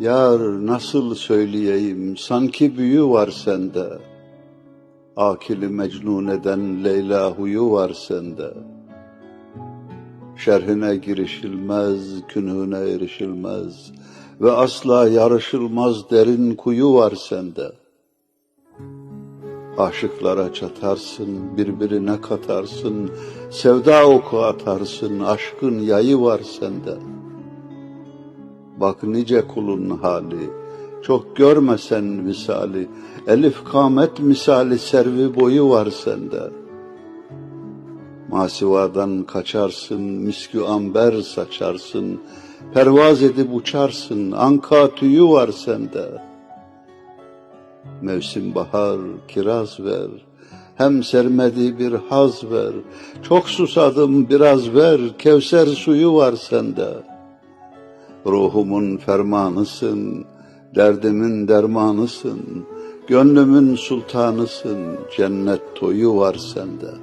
Yar nasıl söyleyeyim sanki büyü var sende. Akili mecnun eden Leyla huyu var sende. Şerhine girişilmez, künhüne erişilmez ve asla yarışılmaz derin kuyu var sende. Aşıklara çatarsın, birbirine katarsın, sevda oku atarsın, aşkın yayı var sende. Bak nice kulun hali, çok görmesen misali, elif kamet misali servi boyu var sende. Masivadan kaçarsın, miskü amber saçarsın, pervaz edip uçarsın, anka tüyü var sende. Mevsim bahar, kiraz ver, hem sermediği bir haz ver, çok susadım biraz ver, kevser suyu var sende. Ruhumun fermanısın, derdimin dermanısın, gönlümün sultanısın, cennet toyu var sende.